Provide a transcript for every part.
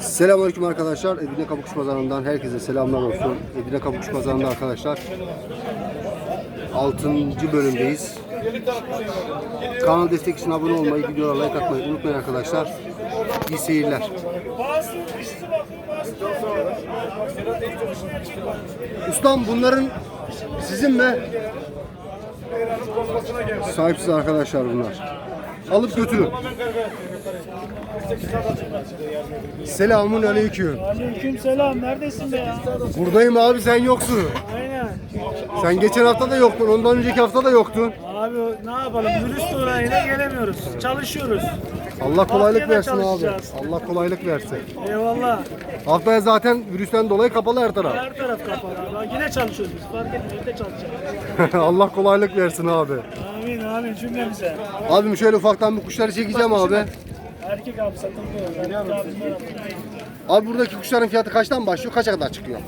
Selamünaleyküm arkadaşlar. Edirne Kabukçu Pazarı'ndan herkese selamlar olsun. Edirne Kabukçu Pazarı'nda arkadaşlar 6. bölümdeyiz. Kanal destek için abone olmayı, videolara like atmayı unutmayın arkadaşlar. İyi seyirler. Ustam bunların sizin mi? Sahipsiz arkadaşlar bunlar. Alıp götürün. Selamun aleyküm. Aleyküm selam. Neredesin be ya? Buradayım abi sen yoksun. Aynen. Sen geçen hafta da yoktun. Ondan önceki hafta da yoktun. Abi ne yapalım? Virüs dolayıyla gelemiyoruz. Çalışıyoruz. Allah kolaylık Haftaya da versin abi. çalışacağız. Allah kolaylık versin. Eyvallah. Haftaya zaten virüsten dolayı kapalı her taraf. Her taraf kapalı abi. Yine çalışıyoruz biz. Fark etmiyor. de çalışacağız. Allah kolaylık versin abi. Amin amin cümlemize. Abim şöyle ufaktan bu kuşları çekeceğim abi. Erkek abi abimler Abi buradaki kuşların fiyatı kaçtan başlıyor? Kaça kadar çıkıyor?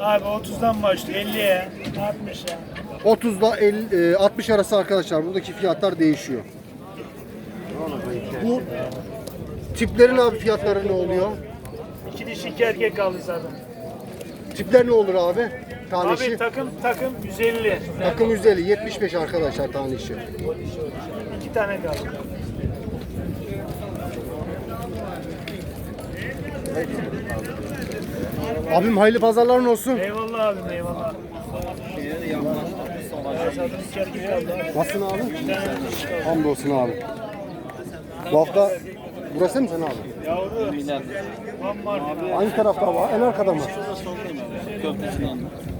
Abi 30'dan başlıyor. 50'ye. 60'a. 30'da 50, e, 60 arası arkadaşlar. Buradaki fiyatlar değişiyor. Bu tiplerin abi fiyatları ne oluyor? İki dişi iki erkek kaldı zaten. Tipler ne olur abi? Tanesi. Abi takım takım 150. Takım 150, 75 arkadaşlar tanesi. İki tane kaldı. Abim hayırlı pazarların olsun. Eyvallah abim eyvallah. Nasılsın abi? Hamdolsun abi. Bu hafta burası mı sen abi? Yavru. Var. Hangi tarafta var? En arkada mı?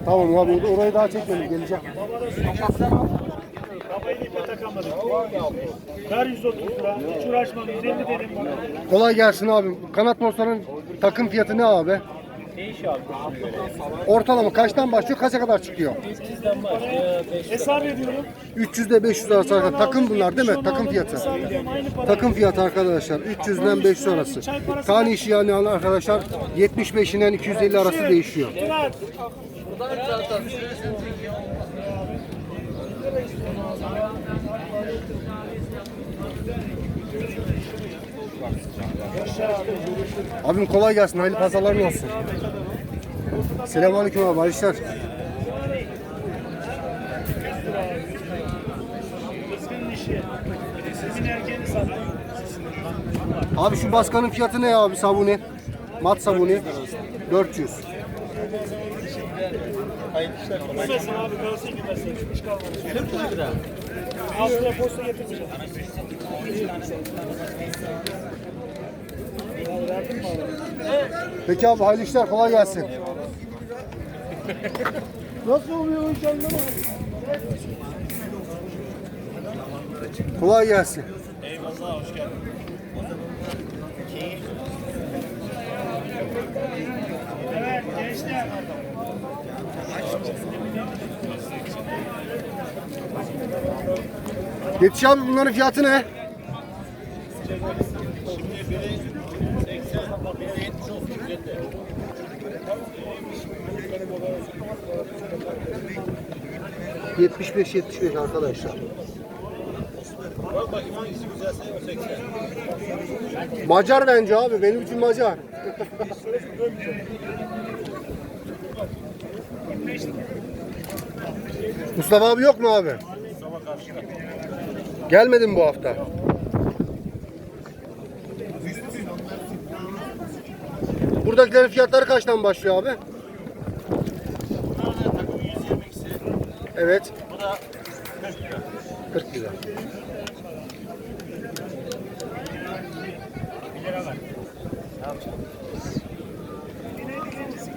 Tamam abi or- orayı daha çekmedim geleceğim. Kafayı ipe takamadık. Ver 130 lira. Hiç uğraşmam. 150 dedim. Kolay gelsin abi. Kanat morsların takım fiyatı ne abi? Ortalama kaçtan başlıyor kaça kadar çıkıyor? Hesap ediyorum. 300 ile 500 arası arkadaşlar. Takım bunlar değil mi? Takım fiyatı. Takım fiyatı arkadaşlar 300 ile 500 arası. Tane işi yani arkadaşlar 75 ile 250 arası değişiyor. Abim kolay gelsin. Hayırlı pazarların olsun. Selamünaleyküm abi. Hayırlı işler. Sattım. Abi şu baskanın fiyatı ne abi sabuni? Mat sabuni. 400. Gitmesin abi. Kalsın gitmesin. Hiç kalmadı. 40 lira. Aslıya posta getireceğim. Peki abi hayırlı işler. Kolay gelsin. Nasıl oluyor o iş anlamadım. Kolay gelsin. Eyvallah hoş geldin. Evet gençler. Yetiş abi bunların fiyatı ne? Yetmiş beş, yetmiş beş arkadaşlar. Macar bence abi, benim için Macar. Mustafa abi yok mu abi? Gelmedin bu hafta. Buradakilerin fiyatları kaçtan başlıyor abi? Evet. Bu da 40 lira.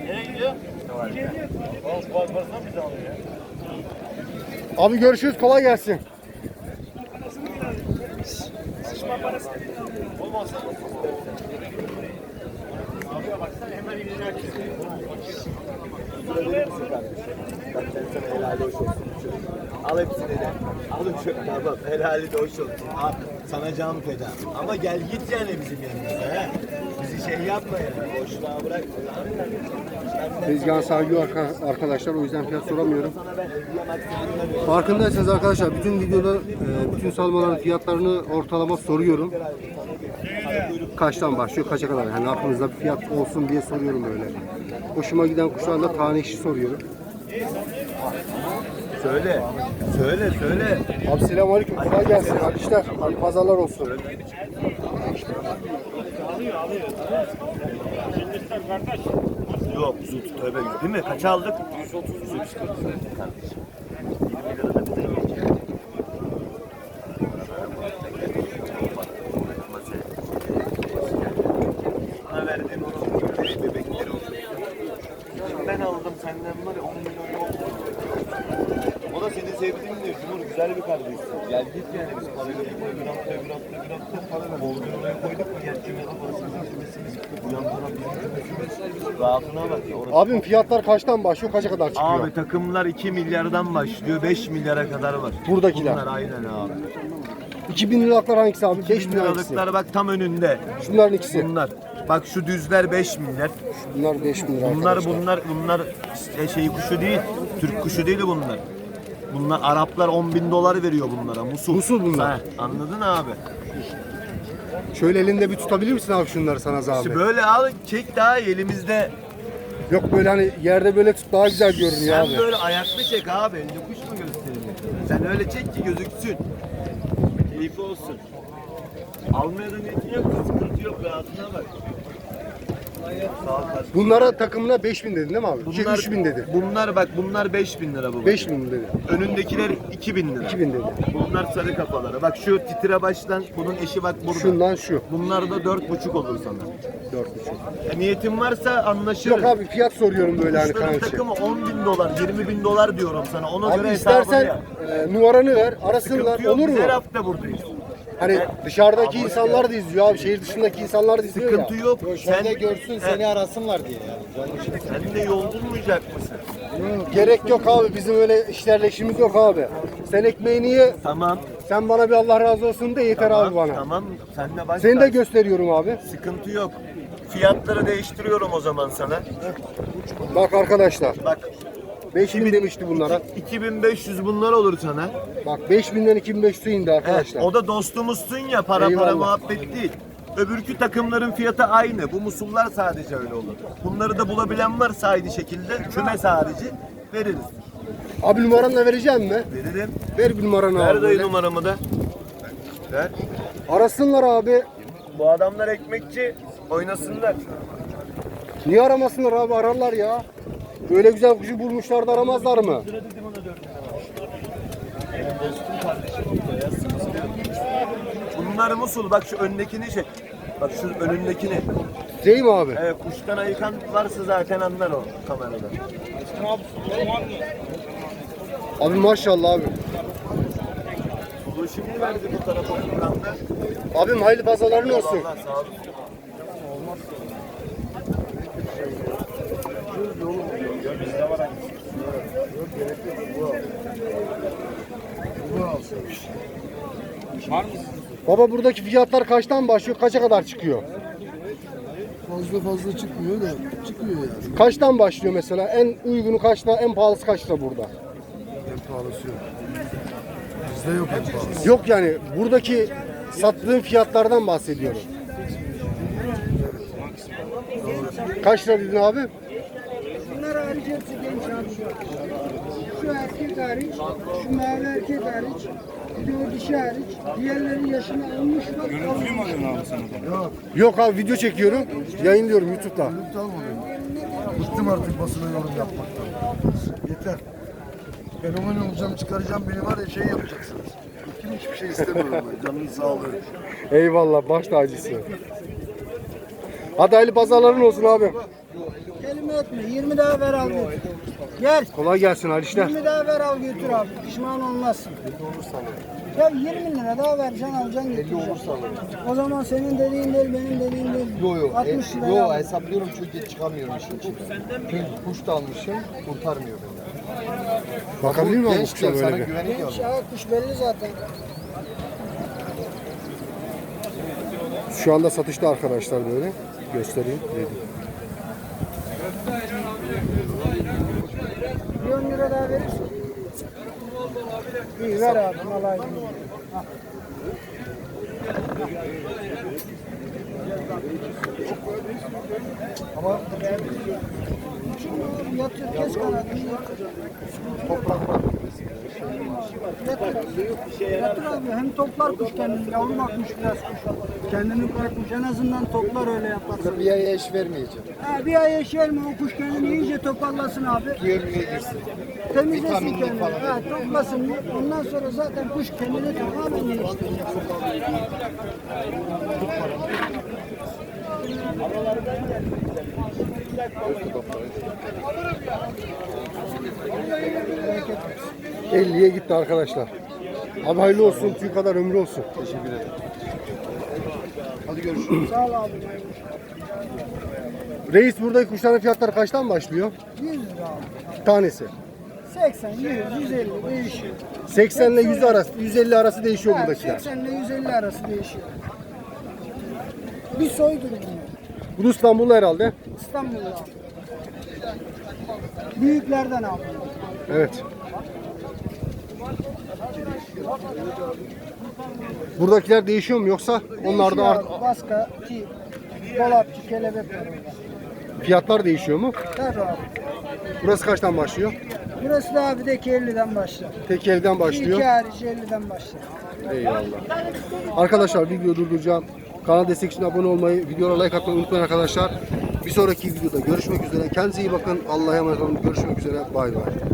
nereye gidiyor? Bas bas bas ne bize alıyor ya? Abi görüşürüz kolay gelsin. Sıçma parası. Olmazsa. Abiye hoş olsun. Al hepsini de. Al şu tamam helali de hoş olsun. Al sana can feda. Ama gel git yani bizim yanımıza he. Bizi şey yapma yani. Boşluğa bırak. Tezgahın sahibi arka- arkadaşlar o yüzden fiyat soramıyorum. Sana Farkındaysanız arkadaşlar bütün videoda e, bütün salmaların fiyatlarını ortalama soruyorum. kaçtan başlıyor, kaça kadar? Yani aklınızda bir fiyat olsun diye soruyorum böyle. Hoşuma giden kuşlarla tane işi soruyorum. Söyle. Söyle söyle. Abi selamünaleyküm. Kolay gelsin. Hadi işler. Hadi pazarlar olsun. Yok zut tövbe değil mi? Kaç aldık? 130. 130 kardeşim. 20 lira da bize geçer. Sana verdiğim onu bebekleri olsun. Ben aldım senden var ya 10 milyon yok. O da senin sevdiğin de Cumhur güzel bir kardeşsin. Gel git yani biz parayı bir hafta bir hafta bir hafta Bolgun oraya koyduk mu gel kime parasını kümesimiz. Bu yan taraf bizim kümesimiz. Rahatına bak ya. Orası Abim fiyatlar kaçtan başlıyor, kaça kadar çıkıyor? Abi takımlar 2 milyardan başlıyor 5 milyara kadar var. Buradakiler. Bunlar aynen abi. 2000 liralıklar hangisi abi? 5 bin 1000 hangisi? liralıklar bak tam önünde. Şunların ikisi. Bunlar. Bak şu düzler 5 milyar. Bunlar 5 bin lira Bunlar arkadaşlar. bunlar bunlar e, şey kuşu değil. Türk kuşu değil bunlar. Bunlar Araplar 10 bin dolar veriyor bunlara. Musul. Musul bunlar. Heh, anladın abi. Şöyle elinde bir tutabilir misin abi şunları sana İşte zahmet? böyle al çek daha iyi elimizde. Yok böyle hani yerde böyle tut daha güzel görünüyor Sen abi. böyle ayaklı çek abi. Önce kuş mu gösterecek? Sen öyle çek ki gözüksün. Keyifli olsun. Almaya da niyetin yok. Sıkıntı yok. Rahatına bak. Bunlara takımına 5 bin dedin değil mi abi? Bunlar, Bunlar, 3 bin dedi. Bunlar bak bunlar 5000 lira baba. 5 bin dedi. Önündekiler 2000 lira. 2000 dedi. Bunlar sarı kafaları. Bak şu titre baştan bunun eşi bak burada. Şundan şu. Bunlar da dört buçuk olur sana. 4,5. E, niyetin varsa anlaşırız. Yok abi fiyat soruyorum böyle hani için. takımı 10 bin dolar, 20 bin dolar diyorum sana. Ona Abi göre istersen e, numaranı ver, arasınlar olur mu? Her hafta buradayız. Hani dışarıdaki insanlar da izliyor abi, şehir dışındaki insanlar da izliyor Sıkıntı ya. yok. Sen, görsün seni arasınlar diye yani. sen de yol bulmayacak mısın? Gerek yok abi, bizim öyle işlerle işimiz yok abi. Sen ekmeğini ye, Tamam. sen bana bir Allah razı olsun de yeter tamam, abi bana. Tamam. Sen de başla. Seni de gösteriyorum abi. Sıkıntı yok. Fiyatları değiştiriyorum o zaman sana. Bak arkadaşlar, Bak 5000 demişti bunlara. 2500 bunlar olur sana. Bak 5000'den 2500'e indi arkadaşlar. o da dostumuzsun ya para para Eyvallah. muhabbet değil. Öbürkü takımların fiyatı aynı. Bu musullar sadece öyle olur. Bunları da bulabilen varsa aynı şekilde küme harici veririz. Abi numaranı da vereceğim mi? Veririm. Ver bir numaranı Ver abi. dayı böyle. numaramı da. Ver. Arasınlar abi. Bu adamlar ekmekçi. Oynasınlar. Niye aramasınlar abi ararlar ya. Böyle güzel kuşu bulmuşlar da aramazlar mı? Bunlar musul. Bak şu öndekini şey. Bak şu önündekini. Değil mi abi? Evet, kuştan ayıkan varsa zaten anlar o kamerada. Abi maşallah abi. Bu şimdi verdi bu tarafa. Abim hayırlı pazarların olsun. Allah sağ olun. Baba buradaki fiyatlar kaçtan başlıyor, kaça kadar çıkıyor? Fazla fazla çıkmıyor da çıkıyor yani. Kaçtan başlıyor mesela? En uygunu kaçta, en pahalısı kaçta burada? En pahalısı yok. Bizde yok en pahalısı. Yok yani buradaki sattığın fiyatlardan bahsediyorum. Kaç lira dedin abi? Bunlar hariç hepsi genç abi. Şu erkek hariç, şu mavi erkek hariç, bir de o dişi hariç. Diğerleri yaşını almış bak. Görüntülü mü Yok abi video çekiyorum. Yayınlıyorum YouTube'da. Tamam Bıktım artık basına yorum yapmaktan. Yeter. Fenomen olacağım, çıkaracağım beni var ya şey yapacaksınız. Kim hiçbir şey istemiyorum ben. Canın sağlığı. Eyvallah baş tacısı. Hadi hayırlı pazarların olsun abi. Kelime etme. 20 daha ver al götür. Gel. Kolay gelsin hayırlı işler. 20 daha ver al götür abi. Pişman olmazsın. Ya 20 lira daha vereceksin alacaksın götüreceksin. O zaman senin dediğin değil benim dediğim değil. Yo yo. 60 lira. Yo hesaplıyorum çünkü çıkamıyorum işin içinden. Çünkü kuş da almışım kurtarmıyor beni. Bakabilir miyim abi bu Genç kuşa böyle bir? Genç ya kuş belli zaten. Şu anda satışta arkadaşlar böyle. Göstereyim. dedim. 10 lira daha verirsin. İyi ver abi. Malay. Ama Yatır, kes kanadını toprak var. Yatır. Abi hem toplar kuş kendini, yavru bakmış biraz kuş. Kendini bırakmış en azından toplar öyle yaparsa. Bir aya eş vermeyeceğim. Ha, bir ay yaşayalım o kuş kendini iyice toparlasın abi. Yörmeye girsin. Temizlesin Vitaminli kendini. falan. Ha, toplasın. Ondan sonra zaten kuş kendini tamamen değiştirecek. Bereket 50'ye gitti arkadaşlar. Abi hayırlı olsun, tüy kadar ömrü olsun. Teşekkür ederim. Hadi görüşürüz. Sağ ol abi. Reis buradaki kuşların fiyatları kaçtan başlıyor? 100 lira abi. Tanesi. 80, 100, 150 değişiyor. 80 ile 100 arası, 150 arası değişiyor Ha, buradakiler. 80 ile 150 arası değişiyor. Bir soydur bunlar. Bu İstanbul'da herhalde. İstanbul'da. Büyüklerden aldım. Evet. Buradakiler değişiyor mu yoksa onlar da art- abi. Baska, ki, dolapçı, kelebek var orada. fiyatlar değişiyor mu? Tabii abi. Burası kaçtan başlıyor? Burası da abi de 50'den başlar. Tek evden başlıyor. İki hariç 50'den başlar. Eyvallah. Arkadaşlar video durduracağım. Kanal destek için abone olmayı, videolara like atmayı unutmayın arkadaşlar. Bir sonraki videoda görüşmek üzere. Kendinize iyi bakın. Allah'a emanet olun. Görüşmek üzere. Bay bay.